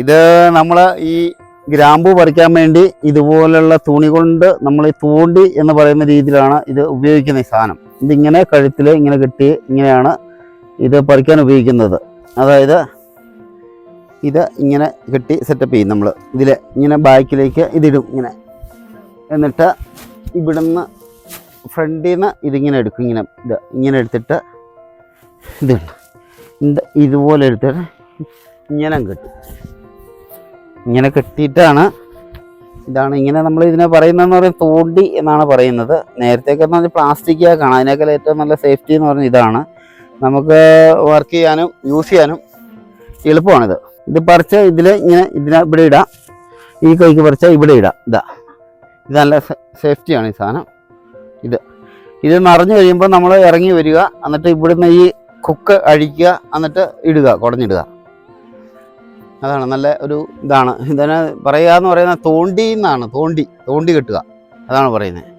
ഇത് നമ്മൾ ഈ ഗ്രാമ്പു പറിക്കാൻ വേണ്ടി ഇതുപോലുള്ള തുണി കൊണ്ട് നമ്മൾ ഈ തൂണ്ടി എന്ന് പറയുന്ന രീതിയിലാണ് ഇത് ഉപയോഗിക്കുന്ന ഈ സാധനം. ഇതിങ്ങനെ കഴുത്തിൽ ഇങ്ങനെ കെട്ടി ഇങ്ങനെയാണ് ഇത് പറിക്കാൻ ഉപയോഗിക്കുന്നത്. അതായത് ഇത് ഇങ്ങനെ കെട്ടി സെറ്റപ്പ് ചെയ്യും നമ്മൾ ഇതിൽ ഇങ്ങനെ ബാക്കിലേക്ക് ഇതിടും ഇങ്ങനെ. എന്നിട്ട് ഇവിടുന്ന് ഫ്രണ്ടിൽ നിന്ന് ഇതിങ്ങനെ എടുക്കും. ഇങ്ങനെ ഇത് ഇങ്ങനെ എടുത്തിട്ട് ഇതുണ്ട് ഇത് ഇതുപോലെ എടുത്തിട്ട് ഇങ്ങനെ കെട്ടും. ഇങ്ങനെ കെട്ടിയിട്ടാണ്. ഇതാണ് ഇങ്ങനെ നമ്മൾ ഇതിനെ പറയുന്നതെന്ന് പറയുന്നത് തോണ്ടി എന്നാണ് പറയുന്നത്. നേരത്തെയൊക്കെ എന്ന് പറഞ്ഞാൽ പ്ലാസ്റ്റിക് കാണാം അതിനേക്കാൾ ഏറ്റവും നല്ല സേഫ്റ്റി എന്ന് പറഞ്ഞാൽ ഇതാണ്. നമുക്ക് വർക്ക് ചെയ്യാനും യൂസ് ചെയ്യാനും എളുപ്പമാണിത്. ഇത് പറിച്ച് ഇതിൽ ഇങ്ങനെ ഇതിനെ ഇവിടെ ഇടാം. ഈ കൈക്ക് പറിച്ചാൽ ഇവിടെ ഇടാം. ഇതാ. ഇത് നല്ല സേഫ്റ്റിയാണ് ഈ സാധനം. ഇത്. ഇത് നിറഞ്ഞു കഴിയുമ്പോൾ നമ്മൾ ഇറങ്ങി വരിക. എന്നിട്ട് ഇവിടുന്ന് ഈ കുക്ക് അഴിക്കുക. എന്നിട്ട് ഇടുക. കുടഞ്ഞിടുക. അതാണ് നല്ല ഒരു ഇതാണ്. ഇതിനെ പറയുക എന്ന് പറയുന്നത് തോണ്ടി എന്നാണ്. തോണ്ടി തോണ്ടി കെട്ടുക. അതാണ് പറയുന്നത്.